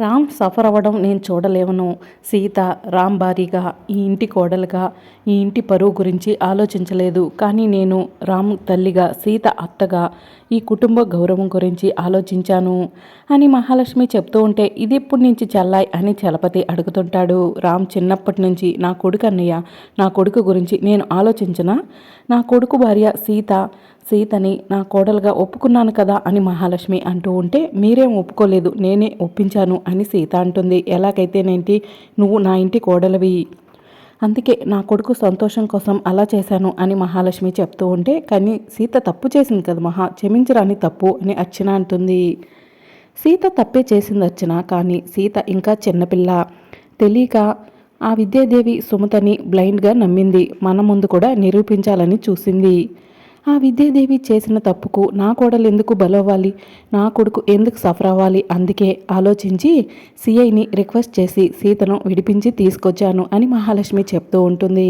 Ram suffer అవ్వడం నేను చూడలేవను. సీత రామ్ భారీగా ఈ ఇంటి కోడలుగా ఈ ఇంటి పరువు గురించి ఆలోచించలేదు. కానీ నేను రామ్ తల్లిగా సీత అత్తగా ఈ కుటుంబ గౌరవం గురించి ఆలోచించాను అని మహాలక్ష్మి చెప్తూ ఉంటే ఇది ఎప్పటి నుంచి చల్లాయి అని చలపతి అడుగుతుంటాడు. రామ్ చిన్నప్పటి నుంచి నా కొడుకు అన్నయ్య నా కొడుకు గురించి నేను ఆలోచించిన? నా కొడుకు భార్య సీత సీతని నా కోడలుగా ఒప్పుకున్నాను కదా అని మహాలక్ష్మి అంటూ ఉంటే మీరేం ఒప్పుకోలేదు నేనే ఒప్పించాను అని సీత అంటుంది. ఎలాగైతేనేంటి? నువ్వు నా ఇంటి కోడలివి. అందుకే నా కొడుకు సంతోషం కోసం అలా చేశాను అని మహాలక్ష్మి చెప్తూ ఉంటే కానీ సీత తప్పు చేసింది కదా మహా క్షమించరాని తప్పు అని అర్చన అంటుంది. సీత తప్పే చేసింది అర్చన కానీ సీత ఇంకా చిన్నపిల్ల తెలియక ఆ విద్యాదేవి సుమతని బ్లైండ్గా నమ్మింది. మన ముందు కూడా నిరూపించాలని చూసింది. ఆ విద్యాదేవి చేసిన తప్పుకు నా కోడలు ఎందుకు బలవ్వాలి? నా కొడుకు ఎందుకు సఫర్ అవ్వాలి? అందుకే ఆలోచించి సిఐని రిక్వెస్ట్ చేసి సీతను విడిపించి తీసుకొచ్చాను అని మహాలక్ష్మి చెప్తూ ఉంటుంది.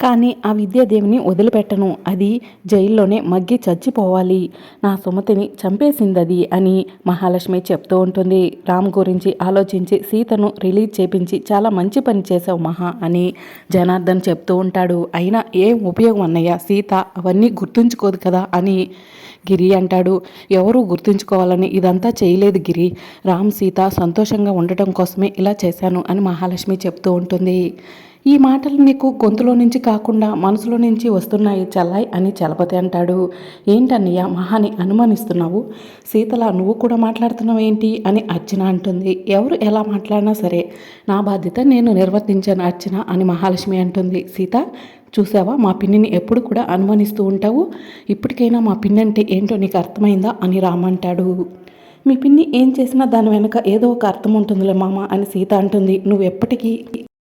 కానీ ఆ విద్యాదేవిని వదిలిపెట్టను. అది జైల్లోనే మగ్గి చచ్చిపోవాలి. నా సుమతిని చంపేసిందది అని మహాలక్ష్మి చెప్తూ ఉంటుంది. రామ్ గురించి ఆలోచించి సీతను రిలీజ్ చేపించి చాలా మంచి పని చేసావు మహా అని జనార్దన్ చెప్తూ ఉంటాడు. అయినా ఏం ఉపయోగం అన్నయ్య? సీత అవన్నీ గుర్తుంచుకోదు కదా అని గిరి అంటాడు. ఎవరు గుర్తుంచుకోవాలని ఇదంతా చేయలేదు గిరి. రామ్ సీత సంతోషంగా ఉండటం కోసమే ఇలా చేశాను అని మహాలక్ష్మి చెప్తూ ఉంటుంది. ఈ మాటలు నీకు గొంతులో నుంచి కాకుండా మనసులో నుంచి వస్తున్నాయి చల్లాయి అని చలపతి అంటాడు. ఏంటన్నయ్య మహాని అనుమానిస్తున్నావు? సీతల నువ్వు కూడా మాట్లాడుతున్నావు ఏంటి? అని అర్చన అంటుంది. ఎవరు ఎలా మాట్లాడినా సరే నా బాధ్యత నేను నిర్వర్తించాను అర్చన అని మహాలక్ష్మి అంటుంది. సీత చూసావా? మా పిన్నిని ఎప్పుడు కూడా అనుమానిస్తూ ఉంటావు? ఇప్పటికైనా మా పిన్ని అంటే ఏంటో నీకు అర్థమైందా? అని రామంటాడు మీ పిన్ని ఏం చేసినా దాని వెనుక ఏదో ఒక అర్థం ఉంటుందిలే మామ అని సీత అంటుంది. నువ్వు ఎప్పటికీ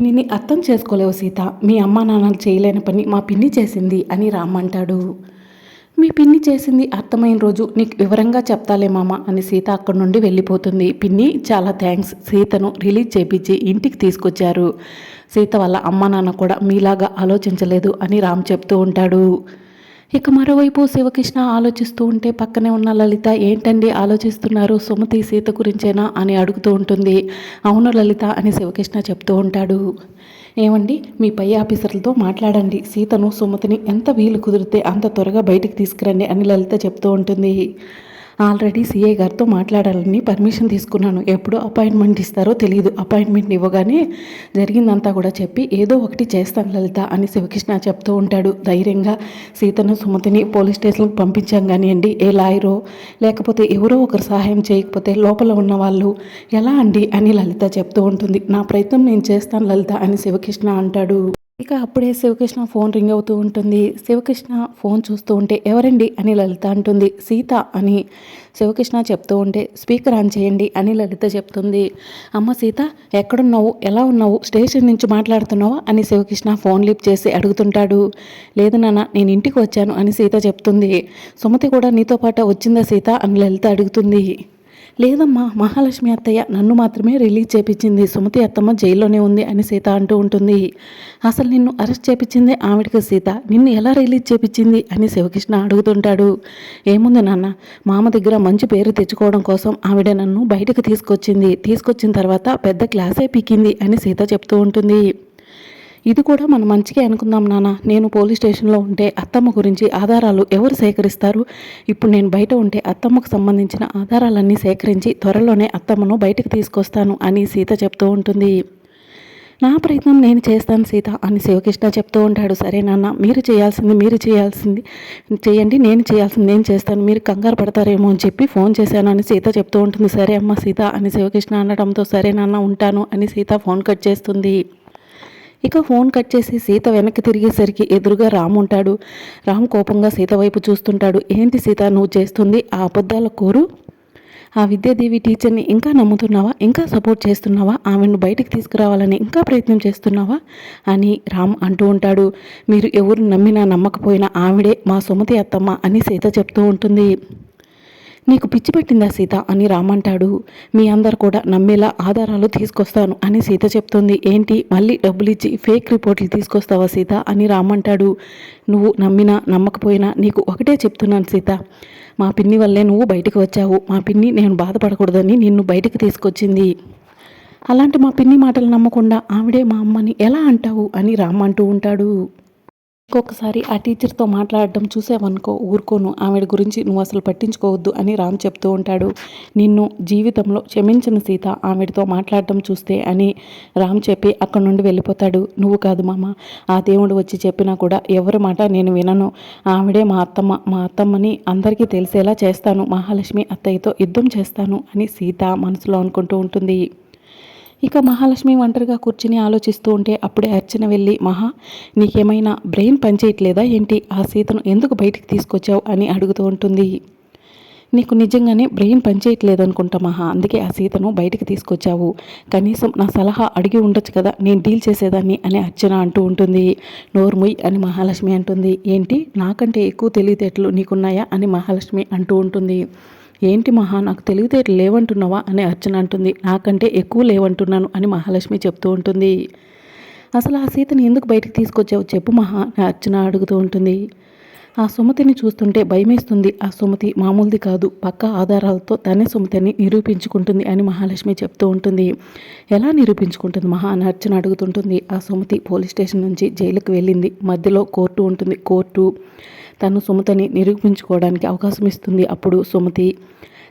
నిన్ను అర్థం చేసుకోలేవు సీత. మీ అమ్మ నాన్నలు చేయలేని పని మా పిన్ని చేసింది అని రామ్మంటాడు మీ పిన్ని చేసింది అర్థమైన రోజు నీకు వివరంగా చెప్తాలే మామ అని సీత అక్కడి నుండి వెళ్ళిపోతుంది. పిన్ని చాలా థ్యాంక్స్. సీతను రిలీజ్ చేపించి ఇంటికి తీసుకొచ్చారు. సీత వల్ల అమ్మ నాన్న కూడా మీలాగా ఆలోచించలేదు అని రామ్ చెప్తూ ఉంటాడు. ఇక మరోవైపు శివకృష్ణ ఆలోచిస్తూ ఉంటే పక్కనే ఉన్న లలిత ఏంటండి ఆలోచిస్తున్నారు? సుమతి సీత గురించేనా అని అడుగుతూ ఉంటుంది. అవును లలిత అని శివకృష్ణ చెప్తూ ఉంటాడు. ఏమండి? మీ పై ఆఫీసర్లతో మాట్లాడండి. సీతను సుమతిని ఎంత వీలు కుదిరితే అంత త్వరగా బయటికి తీసుకురండి అని లలిత చెప్తూ ఉంటుంది. ఆల్రెడీ సీఏ గారితో మాట్లాడాలని పర్మిషన్ తీసుకున్నాను. ఎప్పుడు అపాయింట్మెంట్ ఇస్తారో తెలియదు అపాయింట్మెంట్ ఇవ్వగానే జరిగిందంతా కూడా చెప్పి ఏదో ఒకటి చేస్తాను లలిత అని శివకృష్ణ చెప్తూ ఉంటాడు. ధైర్యంగా సీతను సుమతిని పోలీస్ స్టేషన్కి పంపించాం కానివ్వండి ఏ లాయరో లేకపోతే ఎవరో ఒకరు సహాయం చేయకపోతే లోపల ఉన్న వాళ్ళు ఎలా అండి అని లలిత చెప్తూ ఉంటుంది. నా ప్రయత్నం నేను చేస్తాను లలిత అని శివకృష్ణ అంటాడు. ఇక అప్పుడే శివకృష్ణ ఫోన్ రింగ్ అవుతూ ఉంటుంది. శివకృష్ణ ఫోన్ చూస్తూ ఉంటే ఎవరండి? అని లలిత అంటుంది. సీత అని శివకృష్ణ చెప్తూ ఉంటే స్పీకర్ ఆన్ చేయండి అని లలిత చెప్తుంది. అమ్మ సీత ఎక్కడున్నావు? ఎలా ఉన్నావు? స్టేషన్ నుంచి మాట్లాడుతున్నావా? అని శివకృష్ణ ఫోన్ లిప్ చేసి అడుగుతుంటాడు. లేదు నాన్న నేను ఇంటికి వచ్చాను అని సీత చెప్తుంది. సుమతి కూడా నీతో పాటు వచ్చిందా సీత? అని లలిత అడుగుతుంది. లేదమ్మా మహాలక్ష్మి అత్తయ్య నన్ను మాత్రమే రిలీజ్ చేపించింది. సుమతి అత్తమ్మ జైల్లోనే ఉంది అని సీత అంటూ ఉంటుంది. అసలు నిన్ను అరెస్ట్ చేపించింది ఆవిడకి సీత. నిన్ను ఎలా రిలీజ్ చేపించింది అని శివకృష్ణ అడుగుతుంటాడు. ఏముంది నాన్న? మామ దగ్గర మంచి పేరు తెచ్చుకోవడం కోసం ఆవిడ నన్ను బయటకు తీసుకొచ్చింది. తీసుకొచ్చిన తర్వాత పెద్ద క్లాసే పీకింది అని సీత చెప్తూ ఉంటుంది. ఇది కూడా మనం మంచిగా అనుకుందాం నాన్న నేను పోలీస్ స్టేషన్లో ఉంటే అత్తమ్మ గురించి ఆధారాలు ఎవరు సేకరిస్తారు? ఇప్పుడు నేను బయట ఉంటే అత్తమ్మకు సంబంధించిన ఆధారాలన్నీ సేకరించి త్వరలోనే అత్తమ్మను బయటకు తీసుకొస్తాను అని సీత చెప్తూ ఉంటుంది. నా ప్రయత్నం నేను చేస్తాను సీత అని శివకృష్ణ చెప్తూ ఉంటాడు. సరే నాన్న మీరు చేయాల్సింది మీరు చేయాల్సింది. చేయండి నేను చేయాల్సింది నేను చేస్తాను. మీరు కంగారు పడతారేమో అని చెప్పి ఫోన్ చేశాను అని సీత చెప్తూ ఉంటుంది. సరే అమ్మ సీత అని శివకృష్ణ అనడంతో సరే నాన్న ఉంటాను అని సీత ఫోన్ కట్ చేస్తుంది. ఇక ఫోన్ కట్ చేసి సీత వెనక్కి తిరిగేసరికి ఎదురుగా రామ్ ఉంటాడు. రామ్ కోపంగా సీత వైపు చూస్తుంటాడు. ఏంటి సీత నువ్వు చేస్తుంది ఆ అబద్ధాల కోరు? ఆ విద్యాదేవి టీచర్ని ఇంకా నమ్ముతున్నావా? ఇంకా సపోర్ట్ చేస్తున్నావా? ఆమెను బయటకు తీసుకురావాలని ఇంకా ప్రయత్నం చేస్తున్నావా? అని రామ్ అంటూ ఉంటాడు. మీరు ఎవరు నమ్మినా నమ్మకపోయినా ఆవిడే మా సుమతి అత్తమ్మ అని సీత చెప్తూ ఉంటుంది. నీకు పిచ్చి పెట్టిందా సీత? అని రామంటాడు మీ అందరు కూడా నమ్మేలా ఆధారాలు తీసుకొస్తాను అని సీత చెప్తుంది. ఏంటి? మళ్ళీ డబ్బులు ఇచ్చి ఫేక్ రిపోర్ట్లు తీసుకొస్తావా సీత? అని రామంటాడు నువ్వు నమ్మినా నమ్మకపోయినా నీకు ఒకటే చెప్తున్నాను సీత. మా పిన్ని వల్లే నువ్వు బయటకు వచ్చావు. మా పిన్ని నేను బాధపడకూడదని నిన్ను బయటకు తీసుకొచ్చింది. అలాంటి మా పిన్ని మాటలు నమ్మకుండా ఆవిడే మా అమ్మని ఎలా అంటావు? అని రామ్ అంటూ ఉంటాడు. ఇంకొకసారి ఆ టీచర్తో మాట్లాడడం చూసావనుకో ఊరుకోను. ఆవిడ గురించి నువ్వు అసలు పట్టించుకోవద్దు అని రామ్ చెప్తూ ఉంటాడు. నిన్ను జీవితంలో క్షమించిన సీత ఆవిడతో మాట్లాడడం చూస్తే అని రామ్ చెప్పి అక్కడి నుండి వెళ్ళిపోతాడు. నువ్వు కాదు మామ ఆ దేవుడు వచ్చి చెప్పినా కూడా ఎవరి మాట నేను వినను. ఆవిడే మా అత్తమ్మ మా అత్తమ్మని అందరికీ తెలిసేలా చేస్తాను. మహాలక్ష్మి అత్తయ్యతో యుద్ధం చేస్తాను అని సీత మనసులో అనుకుంటూ ఉంటుంది. ఇక మహాలక్ష్మి ఒంటరిగా కూర్చుని ఆలోచిస్తూ ఉంటే అప్పుడే అర్చన వెళ్ళి మహా నీకేమైనా బ్రెయిన్ పనిచేయట్లేదా ఏంటి? ఆ సీతను ఎందుకు బయటికి తీసుకొచ్చావు? అని అడుగుతూ ఉంటుంది. నీకు నిజంగానే బ్రెయిన్ పనిచేయట్లేదు అనుకుంటా మహా అందుకే ఆ సీతను బయటికి తీసుకొచ్చావు. కనీసం నా సలహా అడిగి ఉండొచ్చు కదా నేను డీల్ చేసేదాన్ని అని అర్చన అంటూ ఉంటుంది. నోర్ముయ్ అని మహాలక్ష్మి అంటుంది. ఏంటి? నాకంటే ఎక్కువ తెలివితేటలు నీకున్నాయా? అని మహాలక్ష్మి అంటూ ఉంటుంది. ఏంటి మహా నాకు తెలివితేటలు లేవంటున్నావా? అని అర్చన అంటుంది. నాకంటే ఎక్కువ లేవంటున్నాను అని మహాలక్ష్మి చెప్తూ ఉంటుంది. అసలు ఆ సీతని ఎందుకు బయటికి తీసుకొచ్చావు చెప్పు మహా అని అర్చన అడుగుతూ ఉంటుంది. ఆ సుమతిని చూస్తుంటే భయమేస్తుంది. ఆ సుమతి మామూలుది కాదు. పక్క ఆధారాలతో తనే సుమతిని నిరూపించుకుంటుంది అని మహాలక్ష్మి చెప్తూ ఉంటుంది. ఎలా నిరూపించుకుంటుంది మహా? అని అర్చన అడుగుతుంటుంది. ఆ సుమతి పోలీస్ స్టేషన్ నుంచి జైలుకు వెళ్ళింది. మధ్యలో కోర్టు ఉంటుంది. కోర్టు తను సుమతిని నిరూపించుకోవడానికి అవకాశం ఇస్తుంది. అప్పుడు సుమతి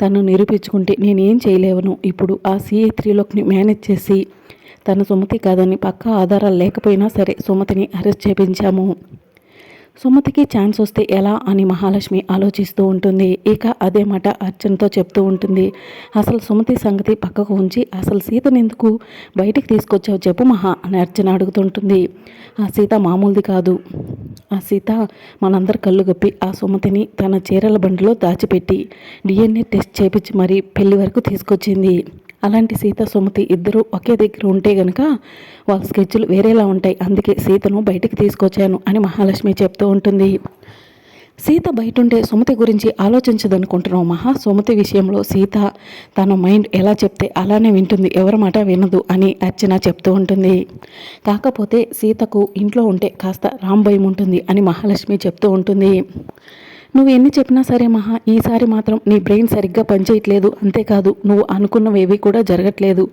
తను నిరూపించుకుంటే నేనేం చేయలేవను. ఇప్పుడు ఆ సిఐ త్రీలోక్ని మేనేజ్ చేసి తన సుమతి కాదని పక్కా ఆధారాలు లేకపోయినా సరే సుమతిని అరెస్ట్ చేపించాము. సుమతికి ఛాన్స్ వస్తే ఎలా అని మహాలక్ష్మి ఆలోచిస్తూ ఉంటుంది. ఇక అదే మాట అర్చనతో చెప్తూ ఉంటుంది. అసలు సుమతి సంగతి పక్కకు ఉంచి అసలు సీతను ఎందుకు బయటికి తీసుకొచ్చావు చెప్పు మహా అని అర్చన అడుగుతుంటుంది. ఆ సీత మామూలుది కాదు. ఆ సీత మనందరి కళ్ళు గప్పి ఆ సుమతిని తన చీరల బండిలో దాచిపెట్టి డిఎన్ఏ టెస్ట్ చేపించి మరీ పెళ్ళి వరకు తీసుకొచ్చింది. అలాంటి సీత సుమతి ఇద్దరు ఒకే దగ్గర ఉంటే గనక వాళ్ళ స్కెచ్లు వేరేలా ఉంటాయి. అందుకే సీతను బయటికి తీసుకొచ్చాను అని మహాలక్ష్మి చెప్తూ ఉంటుంది. సీత బయట సుమతి గురించి ఆలోచించదనుకుంటున్నావు మహా. సుమతి విషయంలో సీత తన మైండ్ ఎలా చెప్తే అలానే వింటుంది. ఎవరి మాట వినదు అని అర్చన చెప్తూ ఉంటుంది. కాకపోతే సీతకు ఇంట్లో ఉంటే కాస్త రాంభయం ఉంటుంది అని మహాలక్ష్మి చెప్తూ ఉంటుంది. నువ్వు ఎన్ని చెప్పినా సరే మహా ఈసారి మాత్రం నీ బ్రెయిన్ సరిగ్గా పనిచేయట్లేదు. అంతేకాదు నువ్వు అనుకున్నవేవి కూడా జరగట్లేదు.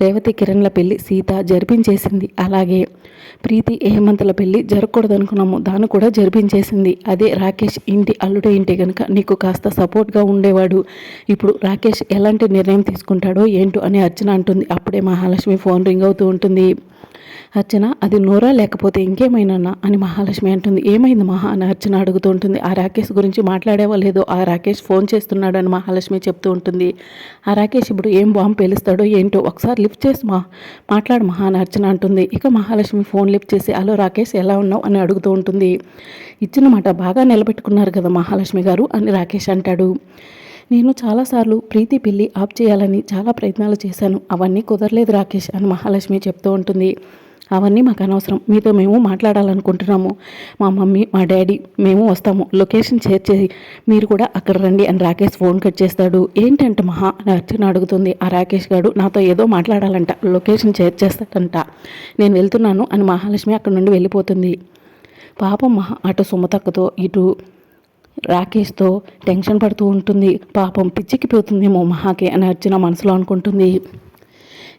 రేవతి కిరణ్ల పెళ్ళి సీత జరిపించేసింది. అలాగే ప్రీతి హేమంతుల పెళ్ళి జరగకూడదు అనుకున్నాము దాన్ని కూడా జరిపించేసింది. అదే రాకేష్ ఇంటి అల్లుడే ఇంటి కనుక నీకు కాస్త సపోర్ట్గా ఉండేవాడు. ఇప్పుడు రాకేష్ ఎలాంటి నిర్ణయం తీసుకుంటాడో ఏంటో అని అర్చన అంటుంది. అప్పుడే మహాలక్ష్మి ఫోన్ రింగ్ అవుతూ ఉంటుంది. అర్చన అది నోరా లేకపోతే ఇంకేమైనా అని మహాలక్ష్మి అంటుంది. ఏమైంది మహా అని అర్చన అడుగుతూ ఉంటుంది. ఆ రాకేష్ గురించి మాట్లాడేవా లేదో ఆ రాకేష్ ఫోన్ చేస్తున్నాడు అని మహాలక్ష్మి చెప్తూ ఉంటుంది. ఆ రాకేష్ ఇప్పుడు ఏం బాంబు పేలుస్తాడో ఏంటో ఒకసారి లిఫ్ట్ చేసి మా మాట్లాడు మహా అని అర్చన అంటుంది. ఇక మహాలక్ష్మి ఫోన్ లిఫ్ట్ చేసి హలో రాకేష్ ఎలా ఉన్నావు? అని అడుగుతూ ఉంటుంది. ఇచ్చిన మాట బాగా నిలబెట్టుకున్నారు కదా మహాలక్ష్మి గారు అని రాకేష్ అంటాడు. నేను చాలాసార్లు ప్రీతి పెళ్ళి ఆప్ చేయాలని చాలా ప్రయత్నాలు చేశాను. అవన్నీ కుదరలేదు రాకేష్ అని మహాలక్ష్మి చెప్తూ ఉంటుంది. అవన్నీ మాకు అనవసరం. మీతో మేము మాట్లాడాలనుకుంటున్నాము. మా మమ్మీ మా డాడీ మేము వస్తాము. లొకేషన్ షేర్ చేసి మీరు కూడా అక్కడ రండి అని రాకేష్ ఫోన్ కట్ చేస్తాడు. ఏంటంటే మహా అని అర్చన అడుగుతుంది. ఆ రాకేష్ గారు నాతో ఏదో మాట్లాడాలంట. లొకేషన్ షేర్ చేస్తాడంట. నేను వెళ్తున్నాను అని మహాలక్ష్మి అక్కడ నుండి వెళ్ళిపోతుంది. పాపం మహా అటు సుమతక్కతో ఇటు రాకేష్తో టెన్షన్ పడుతూ ఉంటుంది. పాపం పిచ్చికిపోతుందేమో మహాకి అని అర్జున మనసులో అనుకుంటుంది.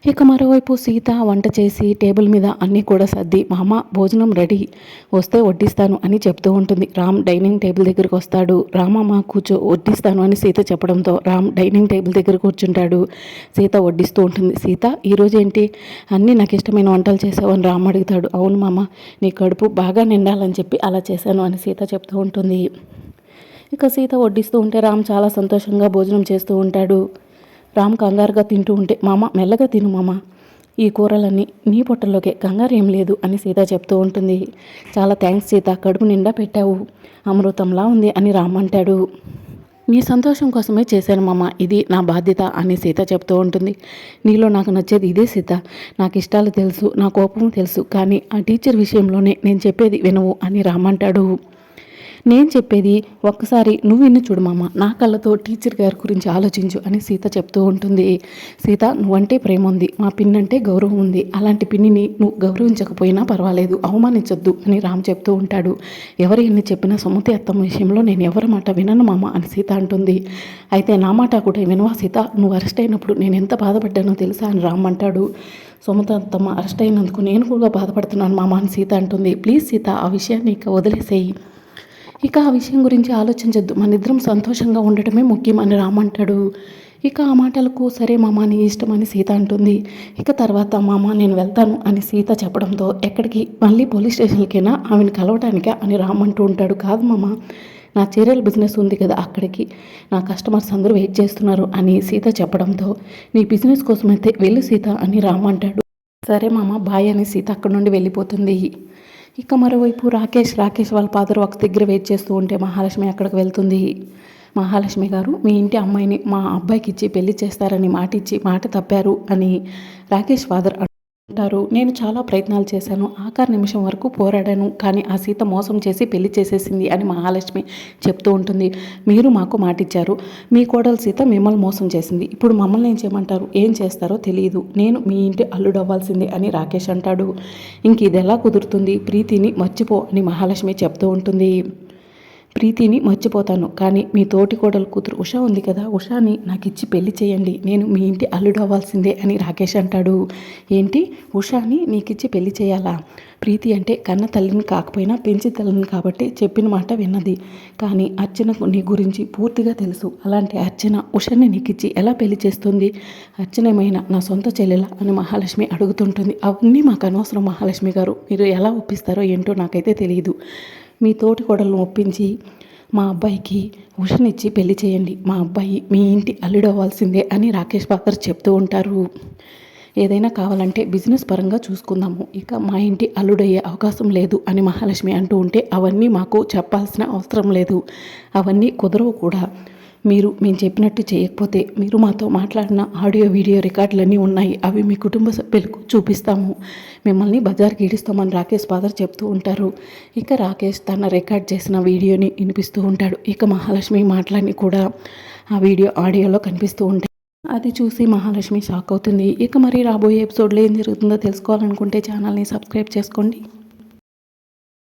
ఇక మరోవైపు సీత వంట చేసి టేబుల్ మీద అన్నీ కూడా సర్ది మామ భోజనం రెడీ. వస్తే వడ్డిస్తాను అని చెప్తూ ఉంటుంది. రామ్ డైనింగ్ టేబుల్ దగ్గరికి వస్తాడు. రామమ్మ కూర్చో వడ్డిస్తాను అని సీత చెప్పడంతో రామ్ డైనింగ్ టేబుల్ దగ్గర కూర్చుంటాడు. సీత వడ్డిస్తూ ఉంటుంది. సీత ఈరోజు ఏంటి? అన్నీ నాకు ఇష్టమైన వంటలు చేసావు అని రామ్ అడుగుతాడు. అవును మామ నీ కడుపు బాగా నిండాలని చెప్పి అలా చేశాను అని సీత చెప్తూ ఉంటుంది. ఇక సీత వడ్డిస్తూ ఉంటే రామ్ చాలా సంతోషంగా భోజనం చేస్తూ ఉంటాడు. రామ్ కంగారుగా తింటూ ఉంటే మామ మెల్లగా తిను మామ. ఈ కూరలన్నీ నీ పొట్టలోకే కంగారు ఏం లేదు అని సీత చెప్తూ ఉంటుంది. చాలా థ్యాంక్స్ సీత కడుపు నిండా పెట్టావు. అమృతంలా ఉంది అని రామ్ అంటాడు. నీ సంతోషం కోసమే చేశాను మామ. ఇది నా బాధ్యత అని సీత చెప్తూ ఉంటుంది. నీలో నాకు నచ్చేది ఇదే సీత. నాకు ఇష్టాలు తెలుసు నా కోపం తెలుసు కానీ ఆ టీచర్ విషయంలోనే నేను చెప్పేది వినవు అని రామ్ అంటాడు. నేను చెప్పేది ఒక్కసారి నువ్వు విన్ను చూడు మామ. నా కళ్ళతో టీచర్ గారి గురించి ఆలోచించు అని సీత చెప్తూ ఉంటుంది. సీత నువ్వంటే ప్రేమ ఉంది మా పిన్నంటే గౌరవం ఉంది. అలాంటి పిన్నిని నువ్వు గౌరవించకపోయినా పర్వాలేదు. అవమానించొద్దు అని రామ్ చెప్తూ ఉంటాడు. ఎవరు ఎన్ని చెప్పినా సుమతి అత్తమ్మ విషయంలో నేను ఎవరి మాట వినను మామ అని సీత అంటుంది. అయితే నా మాట కూడా వినవా సీత? నువ్వు అరెస్ట్ అయినప్పుడు నేను ఎంత బాధపడ్డానో తెలుసా అని రామ్ అంటాడు. సుమత అత్తమ్మ అరెస్ట్ అయినందుకు నేను కూడా బాధపడుతున్నాను మామ అని సీత అంటుంది. ప్లీజ్ సీత ఆ విషయాన్ని ఇక వదిలేసేయి. ఇక ఆ విషయం గురించి ఆలోచించద్దు. మన ఇద్దరం సంతోషంగా ఉండటమే ముఖ్యం అని రామంటాడు ఇక ఆ మాటలకు సరే మామ నీ ఇష్టం అని సీత అంటుంది. ఇక తర్వాత మామ నేను వెళ్తాను అని సీత చెప్పడంతో ఎక్కడికి? మళ్ళీ పోలీస్ స్టేషన్కైనా ఆమెను కలవటానికా? అని రామంటూ ఉంటాడు. కాదు మామ నా చీరల బిజినెస్ ఉంది కదా అక్కడికి. నా కస్టమర్స్ అందరూ వెయిట్ చేస్తున్నారు అని సీత చెప్పడంతో నీ బిజినెస్ కోసమైతే వెళ్ళు సీత అని రామంటాడు సరే మామ బాయ్ అని సీత అక్కడి నుండి వెళ్ళిపోతుంది. ఇక మరోవైపు రాకేష్ రాకేష్ వాళ్ళ ఫాదర్ ఒక దగ్గర వెయిట్ చేస్తూ ఉంటే మహాలక్ష్మి అక్కడికి వెళ్తుంది. మహాలక్ష్మి గారు మీ ఇంటి అమ్మాయిని మా అబ్బాయికి ఇచ్చి పెళ్ళి చేస్తారని మాట ఇచ్చి మాట తప్పారు అని రాకేష్ ఫాదర్ అంటారు. నేను చాలా ప్రయత్నాలు చేశాను. ఆఖరి నిమిషం వరకు పోరాడాను. కానీ ఆ సీత మోసం చేసి పెళ్ళి చేసేసింది అని మహాలక్ష్మి చెప్తూ ఉంటుంది. మీరు మాకు మాటిచ్చారు. మీ కోడలు సీత మిమ్మల్ని మోసం చేసింది. ఇప్పుడు మమ్మల్ని ఏం చేయమంటారు? ఏం చేస్తారో తెలియదు నేను మీ ఇంటి అల్లుడవ్వాల్సిందే అని రాకేష్ అంటాడు. ఇంక ఇది ఎలా కుదురుతుంది? ప్రీతిని మర్చిపో అని మహాలక్ష్మి చెప్తూ ఉంటుంది. ప్రీతిని మర్చిపోతాను. కానీ మీ తోటి కోడలు కూతురు ఉషా ఉంది కదా ఉషాని నాకు ఇచ్చి పెళ్ళి చేయండి. నేను మీ ఇంటి అల్లుడు అవ్వాల్సిందే అని రాకేష్ అంటాడు. ఏంటి? ఉషాని నీకిచ్చి పెళ్ళి చేయాలా? ప్రీతి అంటే కన్న తల్లిని కాకపోయినా పెంచి తల్లిని కాబట్టి చెప్పిన మాట విన్నది. కానీ అర్చనకు నీ గురించి పూర్తిగా తెలుసు. అలాంటి అర్చన ఉషాని నీకిచ్చి ఎలా పెళ్ళి చేస్తుంది? అర్చనమైన నా సొంత చెల్లెల అని మహాలక్ష్మి అడుగుతుంటుంది. అవన్నీ మాకు అనవసరం మహాలక్ష్మి గారు. మీరు ఎలా ఒప్పిస్తారో ఏంటో నాకైతే తెలియదు మీ తోటి కోడలను ఒప్పించి మా అబ్బాయికి ఉషనిచ్చి పెళ్ళి చేయండి. మా అబ్బాయి మీ ఇంటి అల్లుడు అవ్వాల్సిందే అని రాకేష్ ఫాదర్ చెప్తూ ఉంటారు. ఏదైనా కావాలంటే బిజినెస్ పరంగా చూసుకుందాము. ఇక మా ఇంటి అల్లుడయ్యే అవకాశం లేదు అని మహాలక్ష్మి అంటూ ఉంటే అవన్నీ మాకు చెప్పాల్సిన అవసరం లేదు. అవన్నీ కుదరవు కూడా. మీరు మేము చెప్పినట్టు చేయకపోతే మీరు మాతో మాట్లాడిన ఆడియో వీడియో రికార్డులన్నీ ఉన్నాయి. అవి మీ కుటుంబ సభ్యులకు చూపిస్తాము. మిమ్మల్ని బజార్కి ఈడిస్తామని రాకేష్ ఫాదర్ చెప్తూ ఉంటారు. ఇక రాకేష్ తన రికార్డ్ చేసిన వీడియోని వినిపిస్తూ ఉంటాడు. ఇక మహాలక్ష్మి మాటలన్నీ కూడా ఆ వీడియో ఆడియోలో కనిపిస్తూ ఉంటాయి. అది చూసి మహాలక్ష్మి షాక్ అవుతుంది. ఇక మరి రాబోయే ఎపిసోడ్లో ఏం జరుగుతుందో తెలుసుకోవాలనుకుంటే ఛానల్ని సబ్స్క్రైబ్ చేసుకోండి.